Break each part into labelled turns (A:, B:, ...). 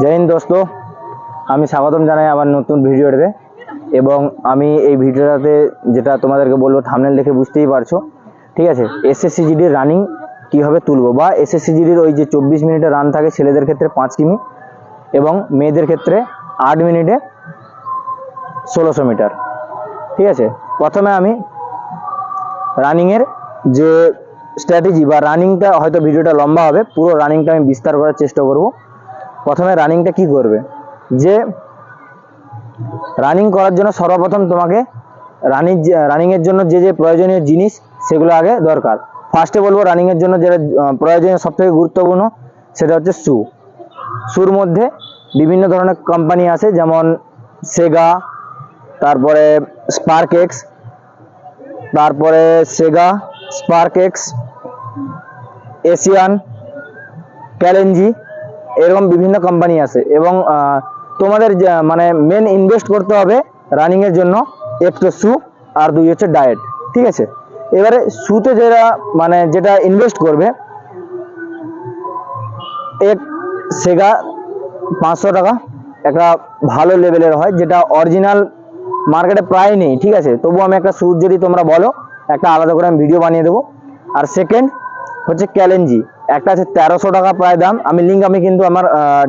A: জয় হিন্দ দোস্ত, আমি স্বাগতম জানাই আমার নতুন ভিডিওতে। এবং আমি এই ভিডিওটাতে যেটা তোমাদেরকে বলব থামনেল দেখে বুঝতেই পারছ। ঠিক আছে এসএসসি জিডির রানিং কীভাবে তুলবো? বা এসএসসি জিডির ওই যে চব্বিশ মিনিটে রান থাকে, ছেলেদের ক্ষেত্রে পাঁচ কিমি, এবং মেয়েদের ক্ষেত্রে আট মিনিটে ষোলোশো মিটার। ঠিক আছে, প্রথমে আমি রানিংয়ের যে স্ট্র্যাটেজি বা রানিংটা হয়তো ভিডিওটা লম্বা হবে, পুরো রানিংটা আমি বিস্তার করার চেষ্টা করব। প্রথমে রানিংটা কি করবে? যে রানিং করার জন্য সর্বপ্রথম তোমাকে রানিং রানিংয়ের জন্য যে যে প্রয়োজনীয় জিনিস, সেগুলো আগে দরকার। ফার্স্টে বলব রানিংয়ের জন্য যেটা প্রয়োজনীয়, সবথেকে গুরুত্বপূর্ণ, সেটা হচ্ছে শু। শুর মধ্যে বিভিন্ন ধরনের কোম্পানি আছে, যেমন সেগা তারপরে স্পার্ক এক্স তারপরে Sega Spark X Asian Kalenji এরকম বিভিন্ন কোম্পানি আছে। এবং তোমাদের মানে মেন ইনভেস্ট করতে হবে রানিংয়ের জন্য একটু শু আর দুই হচ্ছে ডায়েট ঠিক আছে? এবারে শুতে যেটা মানে যেটা ইনভেস্ট করবে, এক সেগা পাঁচশো টাকা একটা ভালো লেভেলের হয়, যেটা অরিজিনাল মার্কেটে প্রায় নেই, ঠিক আছে? তবু আমি একটা স্যুট যদি তোমরা বলো, একটা আলাদা করে আমি ভিডিও বানিয়ে দেবো। আর সেকেন্ড হচ্ছে ক্যালেঞ্জি একটা আছে তেরোশো টাকা প্রায় দাম। আমি লিঙ্ক আমি কিন্তু আমার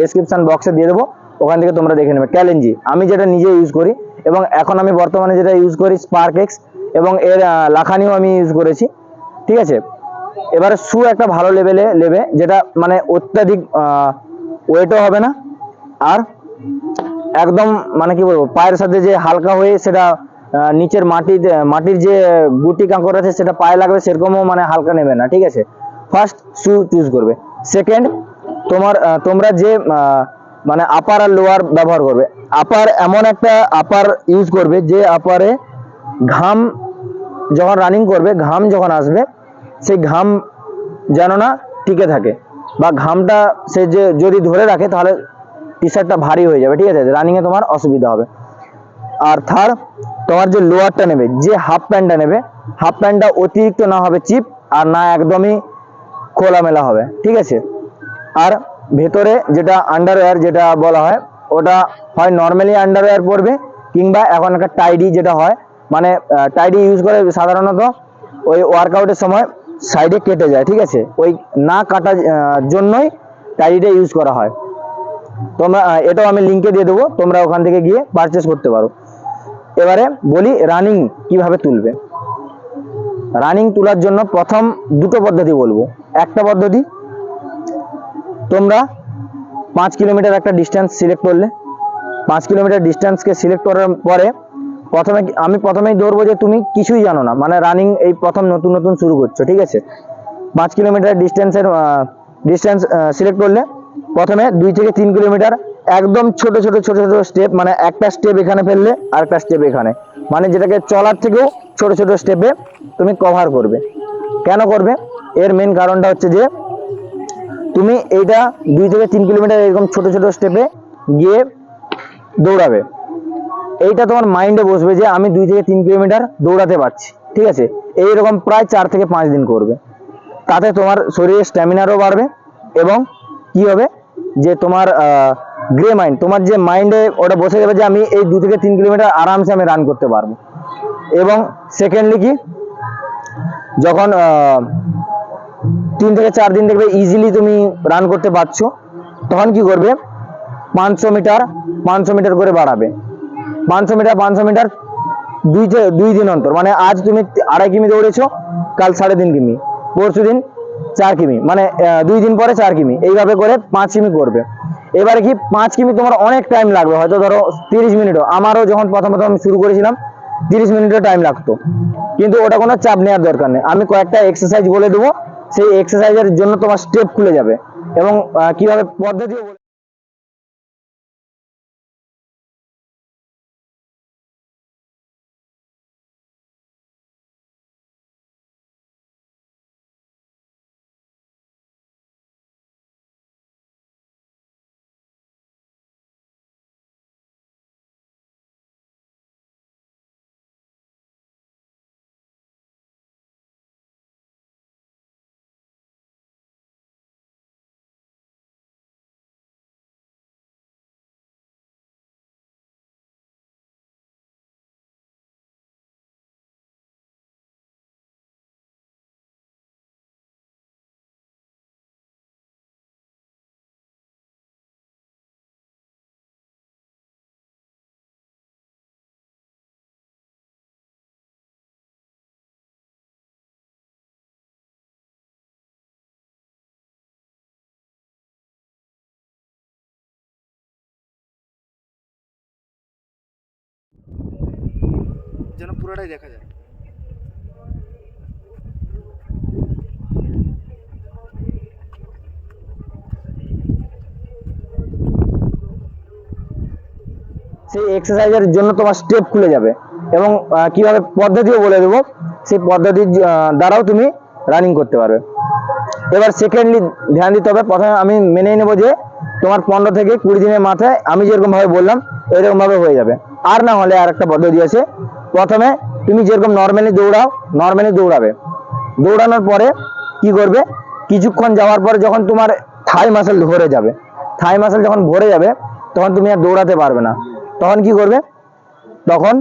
A: ডেসক্রিপশন বক্সে দিয়ে দেবো। ওখান থেকে তোমরা দেখে নেবে। ক্যালেঞ্জি আমি যেটা নিজে ইউজ করি এবং এখন আমি বর্তমানে যেটা ইউজ করি স্পার্ক এক্স এবং এর লাখানিও আমি ইউজ করেছি। ঠিক আছে? এবারে শু একটা ভালো লেভেলে নেবে, যেটা মানে অত্যাধিক ওয়েটও হবে না। আর একদম মানে কি বলব, পায়ের সাথে যে হালকা হয়ে সেটা নিচের মাটি মাটির যে গুটি কাঁকড় আছে সেটা পায়ে লাগবে, সেরকমও মানে হালকা নেবে না। ঠিক আছে? ফার্স্ট শু চুজ করবে। সেকেন্ড তোমার তোমরা যে মানে আপার আর লোয়ার ব্যবহার করবে। আপার এমন একটা আপার ইউজ করবে যে আপারে ঘাম যখন রানিং করবে, ঘাম যখন আসবে, সেই ঘাম যেন না টিকে থাকে বা ঘামটা সে যে, যদি ধরে রাখে তাহলে টি শার্টটা ভারী হয়ে যাবে, ঠিক আছে? রানিংয়ে তোমার অসুবিধা হবে। আর থার্ড তোমার যে লোয়ারটা নেবে, যে হাফ প্যান্টটা নেবে হাফ প্যান্টটা অতিরিক্ত না হবে চিপ আর না একদমই খোলামেলা হবে, ঠিক আছে? আর ভেতরে যেটা আন্ডারওয়্যার যেটা বলা হয়, ওটা হয় নর্মালি আন্ডারওয়্যার পরবে, কিংবা এখন একটা টাইডি যেটা হয় মানে টাইডি ইউজ করে সাধারণত ওই ওয়ার্কআউটের সময় সাইডে কেটে যায়, ঠিক আছে? ওই না কাটার জন্যই টাইডিটা ইউজ করা হয়। তোমরা এটাও আমি লিঙ্কে দিয়ে দেবো, তোমরা ওখান থেকে গিয়ে পারচেস করতে পারো। এবারে বলি রানিং কীভাবে তুলবে। রানিং তোলার জন্য প্রথম দুটো পদ্ধতি বলব। একটা পদ্ধতি, তোমরা পাঁচ কিলোমিটার একটা ডিস্টেন্স সিলেক্ট করলে। পাঁচ কিলোমিটার ডিস্টেন্সকে সিলেক্ট করার পরে প্রথমে আমি প্রথমেই ধরবো যে তুমি কিছুই জানো না মানে রানিং এই প্রথম নতুন নতুন শুরু করছ, ঠিক আছে? পাঁচ কিলোমিটার ডিস্টেন্সের ডিস্টেন্স সিলেক্ট করলে প্রথমে দুই থেকে তিন কিলোমিটার একদম ছোট ছোট ছোট ছোট স্টেপ মানে একটা স্টেপ এখানে ফেললে আর একটা স্টেপ এখানে। মানে যেটাকে চলার থেকেও ছোট ছোট স্টেপে তুমি কভার করবে। কেন করবে? এর মেন কারণটা হচ্ছে যে, তুমি এইটা দুই থেকে তিন কিলোমিটার এরকম ছোট ছোট স্টেপে গিয়ে দৌড়াবে। এইটা তোমার মাইন্ডে বসবে যে, আমি দুই থেকে তিন কিলোমিটার দৌড়াতে পারছি। ঠিক আছে? এইরকম প্রায় চার থেকে পাঁচ দিন করবে। তাতে তোমার শরীরের স্ট্যামিনারও বাড়বে এবং কি হবে? যে তোমার গ্রে মাইন্ড তোমার যে মাইন্ডে ওটা বসে যাবে যে আমি এই দু থেকে তিন কিলোমিটার আরামসে আমি রান করতে পারব। এবং সেকেন্ডলি কি? যখন তিন থেকে চার দিন দেখবে ইজিলি তুমি রান করতে পারছ, তখন কি করবে? পাঁচশো মিটার পাঁচশো মিটার করে বাড়াবে। পাঁচশো মিটার পাঁচশো মিটার দুই দুই দিন অন্তর। মানে আজ তুমি আড়াই কিমি দৌড়েছো, কাল সাড়ে তিন কিমি। পরশু দিন চার কিমি। মানে দুই দিন পরে চার কিমি। এইভাবে করে পাঁচ কিমি করবে। এবারে কি পাঁচ কিমি তোমার অনেক টাইম লাগবে, হয়তো ধরো তিরিশ মিনিটও। আমারও যখন প্রথম প্রথম আমি শুরু করেছিলাম, তিরিশ মিনিটও টাইম লাগতো। কিন্তু ওটা কোনো চাপ নেওয়ার দরকার নেই। আমি কয়েকটা এক্সারসাইজ বলে দেবো। সেই এক্সারসাইজের জন্য তোমার স্টেপ খুলে যাবে। এবং কীভাবে পদ্ধতিও
B: যেন পুরোটাই দেখা যায়।
A: সেই এক্সারসাইজের জন্য তোমার স্টেপ খুলে যাবে এবং কীভাবে পদ্ধতিও বলে দেবো। সেই পদ্ধতির দ্বারাও তুমি রানিং করতে পারবে। এবার সেকেন্ডলি ধ্যান দিতে হবে। প্রথমে আমি মেনে নেব যে, তোমার পনেরো থেকে কুড়ি দিনের মাথায় আমি যেরকমভাবে বললাম, এরকমভাবে হয়ে যাবে। আর না হলে আর একটা পদ্ধতি আছে। প্রথমে তুমি যেরকম নর্মালি দৌড়াও নর্মালি দৌড়াবে। দৌড়ানোর পরে কি করবে? কিছুক্ষণ যাওয়ার পরে যখন তোমার থাই মাসেল ভরে যাবে থাই মাসেল যখন ভরে যাবে, তখন তুমি আর দৌড়াতে পারবে না। তখন কি করবে? তখন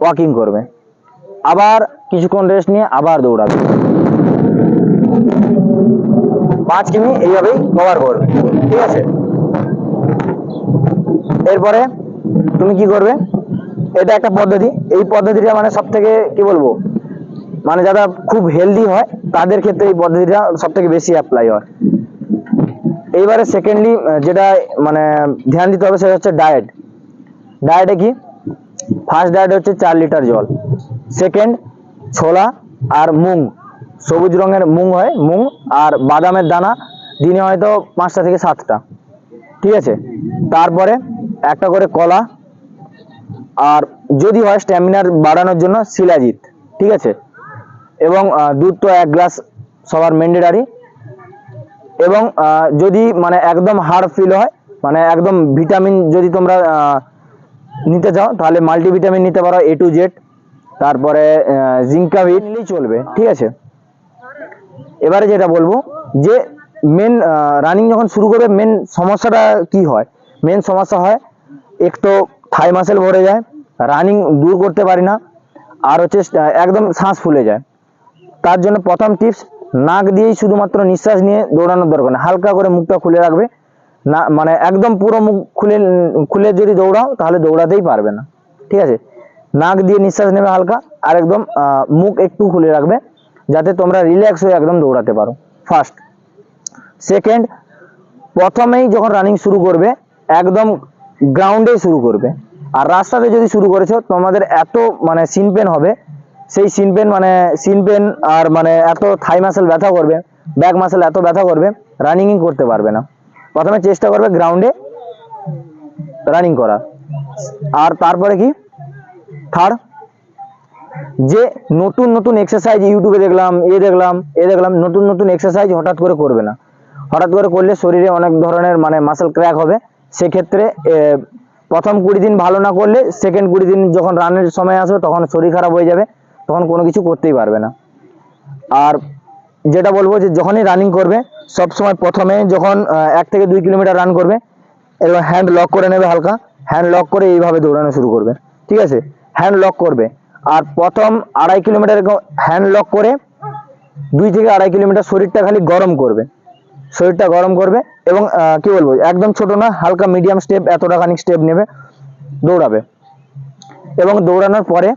A: ওয়াকিং করবে। আবার কিছুক্ষণ রেস্ট নিয়ে আবার দৌড়াবে। পাঁচ কিমি এইভাবেই কভার করবে। ঠিক আছে? এরপরে তুমি কি করবে? এটা একটা পদ্ধতি। এই পদ্ধতিটা মানে সব থেকে কি বলব? মানে যারা খুব হেলদি হয়, তাদের ক্ষেত্রে এই পদ্ধতিটা সব থেকে বেশি অ্যাপ্লাই হয়। এইবারে সেকেন্ডলি যেটা মানে ধ্যান দিতে হবে সেটা হচ্ছে ডায়েট ডায়েটে কি? ফার্স্ট ডায়েট হচ্ছে চার লিটার জল। সেকেন্ড ছোলা আর মুং সবুজ রঙের মুং হয় মুং আর বাদামের দানা। দিনে হয়তো পাঁচটা থেকে সাতটা। ঠিক আছে? তারপরে একটা করে কলা যদি হয় স্ট্যামিনার বাড়ানোর জন্য শিলাজিৎ, ঠিক আছে? এবং দুধ তো এক গ্লাস সবার ম্যান্ডেটারি এবং যদি মানে একদম হার্ড ফিল হয় মানে একদম ভিটামিন যদি তোমরা নিতে চাও, তাহলে মাল্টিভিটামিন নিতে পারো এ টু জেড তারপরে জিঙ্কা ভিট নিলেই চলবে, ঠিক আছে? এবারে যেটা বলব, যে মেন রানিং যখন শুরু করবে মেন সমস্যাটা কি হয়? মেন সমস্যা হয় এক তো থাই মাসেল ভরে যায় রানিং দূর করতে পারি না, আর হচ্ছে একদম শ্বাস ফুলে যায়। তার জন্য প্রথম টিপস নাক দিয়েই শুধুমাত্র নিঃশ্বাস নিয়ে দৌড়ানোর দরকার নেই হালকা করে মুখটা খুলে রাখবে। না মানে একদম পুরো মুখ খুলে খুলে যদি দৌড়াও, তাহলে দৌড়াতেই পারবে না। ঠিক আছে? নাক দিয়ে নিঃশ্বাস নেবে হালকা, আর একদম মুখ একটু খুলে রাখবে, যাতে তোমরা রিল্যাক্স হয়ে একদম দৌড়াতে পারো। ফার্স্ট সেকেন্ড প্রথমেই যখন রানিং শুরু করবে, একদম গ্রাউন্ডে শুরু করবে। আর রাস্তাতে যদি শুরু করেছ, তোমাদের এত মানে সিন পেন হবে। সেই সিন পেন মানে সিন পেন আর মানে এত থাই মাসেল ব্যথা করবে ব্যাক মাসেল এত ব্যথা করবে রানিংই করতে পারবে না। প্রথমে চেষ্টা করবে গ্রাউন্ডে রানিং করা। আর তারপরে কি? থার্ড যে নতুন নতুন এক্সারসাইজ ইউটিউবে দেখলাম, এ দেখলাম এ দেখলাম, নতুন নতুন এক্সারসাইজ হঠাৎ করে করবে না। হঠাৎ করে করলে শরীরে অনেক ধরনের মানে মাসেল ক্র্যাক হবে। সেক্ষেত্রে প্রথম কুড়ি দিন ভালো না করলে সেকেন্ড কুড়ি দিন যখন রানের সময় আসবে তখন শরীর খারাপ হয়ে যাবে, তখন কোনো কিছু করতেই পারবে না। আর যেটা বলব যে যখনই রানিং করবে সব সময় প্রথমে যখন এক থেকে দুই কিলোমিটার রান করবে এবার হ্যান্ড লক করে নেবে হালকা হ্যান্ড লক করে এইভাবে দৌড়ানো শুরু করবে, ঠিক আছে? হ্যান্ড লক করবে। আর প্রথম আড়াই কিলোমিটার হ্যান্ড লক করে দুই থেকে আড়াই কিলোমিটার শরীরটা খালি গরম করবে। শরীরটা গরম করবে এবং কি বলব, একদম ছোট না, হালকা মিডিয়াম স্টেপ এতটা খানিক স্টেপ নেবে, দৌড়াবে। এবং দৌড়ানোর পরে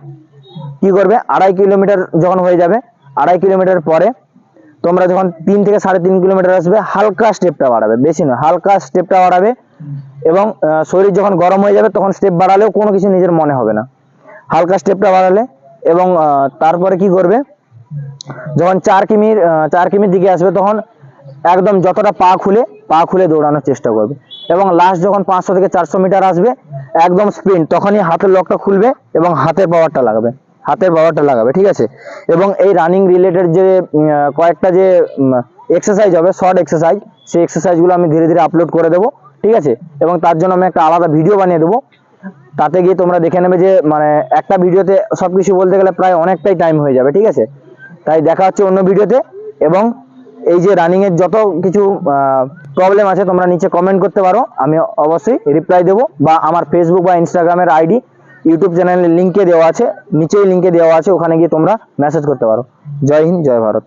A: কি করবে, আড়াই কিলোমিটার যখন হয়ে যাবে, আড়াই কিলোমিটার পরে তোমরা যখন তিন থেকে সাড়ে তিন কিলোমিটার আসবে, হালকা স্টেপটা বাড়াবে, বেশি নয়, হালকা স্টেপটা বাড়াবে এবং শরীর যখন গরম হয়ে যাবে, তখন স্টেপ বাড়ালেও কোনো কিছু নিজের মনে হবে না। হালকা স্টেপটা বাড়ালে এবং তারপরে কি করবে, যখন চার কিমির চার কিমির দিকে আসবে, তখন একদম যতটা পা খুলে পা খুলে দৌড়ানোর চেষ্টা করবে। এবং লাস্ট যখন পাঁচশো থেকে চারশো মিটার আসবে, একদম স্প্রিন্ট তখনই হাতের লকটা খুলবে এবং হাতের পাওয়ারটা লাগাবে। হাতের পাওয়ারটা লাগাবে, ঠিক আছে? এবং এই রানিং রিলেটেড যে কয়েকটা যে এক্সারসাইজ হবে শর্ট এক্সারসাইজ সেই এক্সারসাইজগুলো আমি ধীরে ধীরে আপলোড করে দেবো, ঠিক আছে? এবং তার জন্য আমি একটা আলাদা ভিডিও বানিয়ে দেবো। তাতে গিয়ে তোমরা দেখে নেবে যে মানে একটা ভিডিওতে সব কিছু বলতে গেলে প্রায় অনেকটাই টাইম হয়ে যাবে, ঠিক আছে? তাই দেখা হচ্ছে অন্য ভিডিওতে এবং এই যে রানিং এর যত কিছু প্রবলেম আছে, তোমরা নিচে কমেন্ট করতে পারো। আমি অবশ্যই রিপ্লাই দেবো। বা আমার ফেসবুক বা ইনস্টাগ্রামের আইডি ইউটিউব চ্যানেলের লিঙ্কে দেওয়া আছে। নিচেই লিঙ্কে দেওয়া আছে, ওখানে গিয়ে তোমরা মেসেজ করতে পারো। জয় হিন্দ, জয় ভারত।